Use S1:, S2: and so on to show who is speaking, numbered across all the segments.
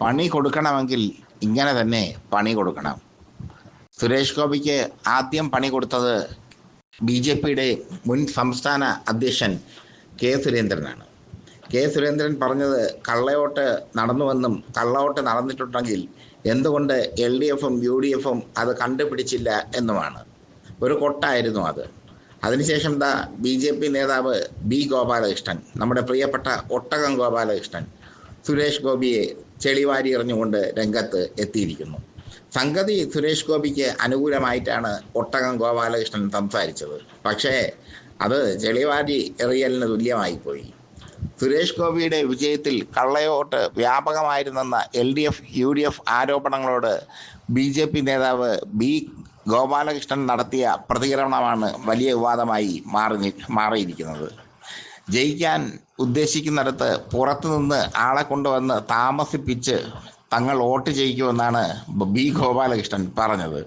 S1: പണി കൊടുക്കണമെങ്കിൽ ഇങ്ങനെ തന്നെ പണി കൊടുക്കണം. സുരേഷ് ഗോപിക്ക് ആദ്യം പണി കൊടുത്തത് ബി ജെ പിയുടെ മുൻ സംസ്ഥാന അധ്യക്ഷൻ കെ സുരേന്ദ്രനാണ്. കെ സുരേന്ദ്രൻ പറഞ്ഞത് കള്ളയോട്ട് നടന്നുവെന്നും കള്ളവോട്ട് നടന്നിട്ടുണ്ടെങ്കിൽ എന്തുകൊണ്ട് എൽ ഡി എഫും യു ഡി എഫും അത് കണ്ടുപിടിച്ചില്ല എന്നുമാണ്. ഒരു കൊട്ടായിരുന്നു അത്. അതിനുശേഷം ദാ ബി ജെ പി നേതാവ് ബി ഗോപാലകൃഷ്ണൻ നമ്മുടെ പ്രിയപ്പെട്ട ഒട്ടകം ഗോപാലകൃഷ്ണൻ സുരേഷ് ഗോപിയെ ചെളിവാരി എറിഞ്ഞുകൊണ്ട് രംഗത്ത് എത്തിയിരിക്കുന്നു. സംഗതി സുരേഷ് ഗോപിക്ക് അനുകൂലമായിട്ടാണ് ഒട്ടകം ഗോപാലകൃഷ്ണൻ സംസാരിച്ചത്. പക്ഷേ അത് ചെളിവാരി എറിയലിന് തുല്യമായിപ്പോയി. സുരേഷ് ഗോപിയുടെ വിജയത്തിൽ കള്ളയോട്ട് വ്യാപകമായിരുന്നെന്ന L D F U D F ആരോപണങ്ങളോട് B J P നേതാവ് ബി ഗോപാലകൃഷ്ണൻ നടത്തിയ പ്രതികരണമാണ് വലിയ വിവാദമായി മാറി മാറിയിരിക്കുന്നത്. ജയിക്കാൻ ഉദ്ദേശിക്കുന്നിടത്ത് പുറത്തുനിന്ന് ആളെ കൊണ്ടുവന്ന് താമസിപ്പിച്ച് തങ്ങൾ വോട്ട് ചെയ്യിക്കുമെന്നാണ് ബി ഗോപാലകൃഷ്ണൻ പറഞ്ഞത്.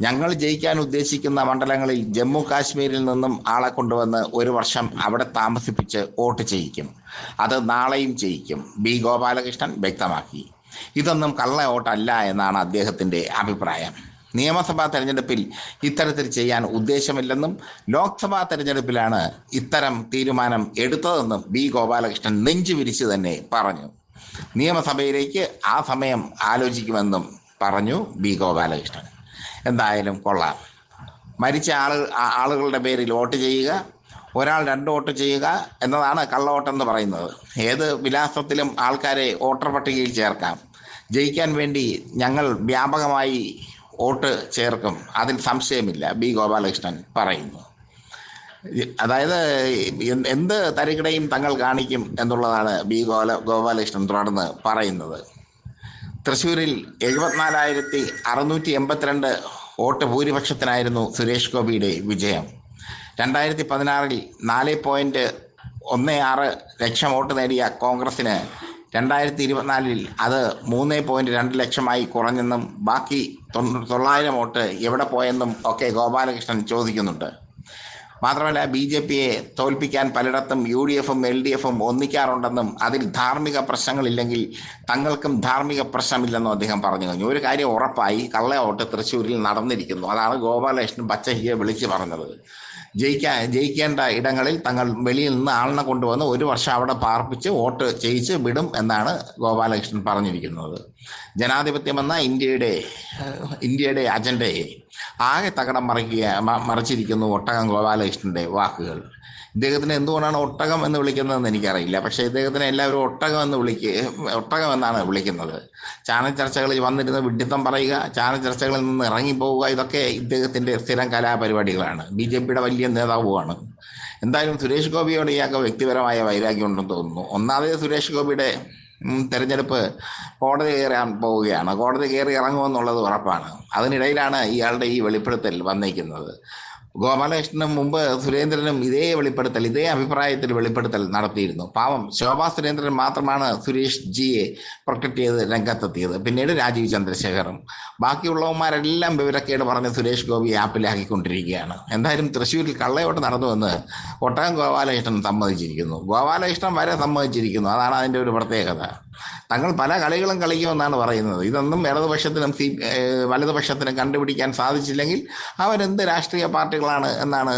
S1: ഞങ്ങൾ ജയിക്കാൻ ഉദ്ദേശിക്കുന്ന മണ്ഡലങ്ങളിൽ ജമ്മു കാശ്മീരിൽ നിന്നും ആളെ കൊണ്ടുവന്ന് ഒരു വർഷം അവിടെ താമസിപ്പിച്ച് വോട്ട് ചെയ്യിക്കും. അത് നാളെയും ചെയ്യിക്കും. ബി ഗോപാലകൃഷ്ണൻ വ്യക്തമാക്കി. ഇതൊന്നും കള്ള വോട്ടല്ല എന്നാണ് അദ്ദേഹത്തിന്റെ അഭിപ്രായം. നിയമസഭാ തെരഞ്ഞെടുപ്പിൽ ഇത്തരത്തിൽ ചെയ്യാൻ ഉദ്ദേശമില്ലെന്നും ലോക്സഭാ തെരഞ്ഞെടുപ്പിലാണ് ഇത്തരം തീരുമാനം എടുത്തതെന്നും ബി ഗോപാലകൃഷ്ണൻ നെഞ്ചു വിരിച്ചു തന്നെ പറഞ്ഞു. നിയമസഭയിലേക്ക് ആ സമയം ആലോചിക്കുമെന്നും പറഞ്ഞു ബി ഗോപാലകൃഷ്ണൻ. എന്തായാലും കൊള്ളാം. മരിച്ച ആളുകൾ ആളുകളുടെ പേരിൽ വോട്ട് ചെയ്യുക ഒരാൾ രണ്ട് വോട്ട് ചെയ്യുക എന്നതാണ് കള്ളവോട്ടെന്ന് പറയുന്നത്. ഏത് വിലാസത്തിലും ആൾക്കാരെ വോട്ടർ പട്ടികയിൽ ചേർക്കാം. ജയിക്കാൻ വേണ്ടി ഞങ്ങൾ വ്യാപകമായി വോട്ട് ചേർക്കും. അതിൽ സംശയമില്ല. ബി ഗോപാലകൃഷ്ണൻ പറയുന്നു. അതായത് എന്ത് തരികിടയും തങ്ങൾ കാണിക്കും എന്നുള്ളതാണ് ബി ഗോല ഗോപാലകൃഷ്ണൻ തുടർന്ന് പറയുന്നത്. തൃശ്ശൂരിൽ എഴുപത്തിനാലായിരത്തി അറുന്നൂറ്റി എൺപത്തിരണ്ട് വോട്ട് ഭൂരിപക്ഷത്തിനായിരുന്നു സുരേഷ് ഗോപിയുടെ വിജയം. രണ്ടായിരത്തി പതിനാറിൽ നാല് പോയിന്റ് ഒന്ന് ആറ് ലക്ഷം വോട്ട് നേടിയ കോൺഗ്രസിന് രണ്ടായിരത്തി ഇരുപത്തിനാലിൽ അത് മൂന്ന് പോയിന്റ് രണ്ട് ലക്ഷമായി കുറഞ്ഞെന്നും ബാക്കി തൊള്ളായിരം വോട്ട് എവിടെ പോയെന്നും ഒക്കെ ഗോപാലകൃഷ്ണൻ ചോദിക്കുന്നുണ്ട്. മാത്രമല്ല ബി ജെ പിയെ തോൽപ്പിക്കാൻ പലയിടത്തും യു ഡി എഫും എൽ ഡി എഫും ഒന്നിക്കാറുണ്ടെന്നും അതിൽ ധാർമ്മിക പ്രശ്നങ്ങളില്ലെങ്കിൽ തങ്ങൾക്കും ധാർമ്മിക പ്രശ്നമില്ലെന്നും അദ്ദേഹം പറഞ്ഞു കഴിഞ്ഞു. ഒരു കാര്യം ഉറപ്പായി കള്ളയോട്ട് തൃശ്ശൂരിൽ നടന്നിരിക്കുന്നു. അതാണ് ഗോപാലകൃഷ്ണൻ പച്ചഹിയെ വിളിച്ചു പറഞ്ഞത്. ജയിക്കാൻ ജയിക്കേണ്ട ഇടങ്ങളിൽ തങ്ങൾ വെളിയിൽ നിന്ന് ആളിനെ കൊണ്ടുവന്ന് ഒരു വർഷം അവിടെ പാർപ്പിച്ച് വോട്ട് ചെയ്യിച്ച് വിടും എന്നാണ് ഗോപാലകൃഷ്ണൻ പറഞ്ഞിരിക്കുന്നത്. ജനാധിപത്യമെന്ന ഇന്ത്യയുടെ ഇന്ത്യയുടെ അജണ്ടയെ ആകെ തകടം മറിക്കുക മറിച്ചിരിക്കുന്നു ഒട്ടകം ഗോപാലകൃഷ്ണന്റെ വാക്കുകൾ. ഇദ്ദേഹത്തിന് എന്തുകൊണ്ടാണ് ഒട്ടകം എന്ന് വിളിക്കുന്നതെന്ന് എനിക്കറിയില്ല. പക്ഷേ ഇദ്ദേഹത്തിനെ എല്ലാവരും ഒട്ടകം എന്ന് വിളിക്കുക ഒട്ടകം എന്നാണ് വിളിക്കുന്നത്. ചാനൽ ചർച്ചകളിൽ വന്നിരുന്ന് വിഡ്ഢിത്തം പറയുക ചാനൽ ചർച്ചകളിൽ നിന്ന് ഇറങ്ങിപ്പോവുക ഇതൊക്കെ ഇദ്ദേഹത്തിന്റെ സ്ഥിരം കലാപരിപാടികളാണ്. ബി ജെ പിയുടെ വലിയ നേതാവുമാണ്. എന്തായാലും സുരേഷ് ഗോപിയോട് ഇയാൾക്ക് വ്യക്തിപരമായ വൈരാഗ്യം ഉണ്ടെന്ന് തോന്നുന്നു. ഒന്നാമത് സുരേഷ് ഗോപിയുടെ തെരഞ്ഞെടുപ്പ് കോടതി കയറാൻ പോവുകയാണ്. കോടതി കയറി ഇറങ്ങുമെന്നുള്ളത് ഉറപ്പാണ്. അതിനിടയിലാണ് ഇയാളുടെ ഈ വെളിപ്പെടുത്തൽ വന്നിരിക്കുന്നത്. ഗോപാലകൃഷ്ണനും മുമ്പ് സുരേന്ദ്രനും ഇതേ വെളിപ്പെടുത്തൽ ഇതേ അഭിപ്രായത്തിൽ വെളിപ്പെടുത്തൽ നടത്തിയിരുന്നു. പാവം ശോഭാ സുരേന്ദ്രൻ മാത്രമാണ് സുരേഷ് ജിയെ പ്രൊട്ടക്ട് ചെയ്ത് രംഗത്തെത്തിയത്. പിന്നീട് രാജീവ് ചന്ദ്രശേഖറും ബാക്കിയുള്ളവന്മാരെല്ലാം വിവരക്കേട് പറഞ്ഞ് സുരേഷ് ഗോപി ആപ്പിലാക്കിക്കൊണ്ടിരിക്കുകയാണ്. എന്തായാലും തൃശ്ശൂരിൽ കള്ളയോട്ട് നടന്നുവെന്ന് ഒട്ടകം ഗോപാലകൃഷ്ണൻ സമ്മതിച്ചിരിക്കുന്നു. ഗോപാലകൃഷ്ണൻ വരെ സമ്മതിച്ചിരിക്കുന്നു. അതാണ് അതിന്റെ ഒരു പ്രത്യേകത. തങ്ങൾ പല കളികളും കളിക്കുമെന്നാണ് പറയുന്നത്. ഇതൊന്നും ഇടതുപക്ഷത്തിനും സി വലതുപക്ഷത്തിനും കണ്ടുപിടിക്കാൻ സാധിച്ചില്ലെങ്കിൽ അവരെന്ത് രാഷ്ട്രീയ പാർട്ടികളാണ് എന്നാണ്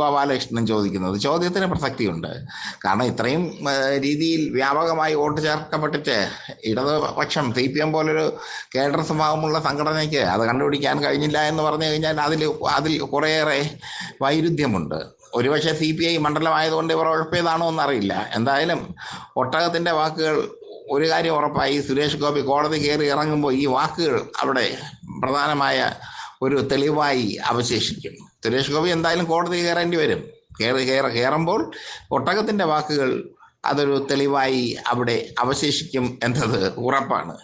S1: ഗോപാലകൃഷ്ണൻ ചോദിക്കുന്നത്. ചോദ്യത്തിന് പ്രസക്തിയുണ്ട്. കാരണം ഇത്രയും രീതിയിൽ വ്യാപകമായി വോട്ട് ചേർക്കപ്പെട്ടിട്ട് ഇടതുപക്ഷം സി പി എം പോലൊരു കേഡർ സ്വഭാവമുള്ള സംഘടനയ്ക്ക് അത് കണ്ടുപിടിക്കാൻ കഴിഞ്ഞില്ല എന്ന് പറഞ്ഞു കഴിഞ്ഞാൽ അതിൽ അതിൽ കുറേയേറെ വൈരുദ്ധ്യമുണ്ട്. ഒരുപക്ഷെ സി പി ഐ മണ്ഡലമായതുകൊണ്ട് ഇവർ ഉഴപ്പിയതാണോ എന്നറിയില്ല. എന്തായാലും ഒട്ടകത്തിന്റെ വാക്കുകൾ ഒരു കാര്യം ഉറപ്പായി സുരേഷ് ഗോപി കോടതി കയറി ഇറങ്ങുമ്പോൾ ഈ വാക്കുകൾ അവിടെ പ്രധാനമായ ഒരു തെളിവായി അവശേഷിക്കും സുരേഷ് ഗോപി എന്തായാലും കോടതി കയറേണ്ടി വരും. കയറി കയറ കയറുമ്പോൾ ഒട്ടകത്തിന്റെ വാക്കുകൾ അതൊരു തെളിവായി അവിടെ അവശേഷിക്കും എന്നത് ഉറപ്പാണ്.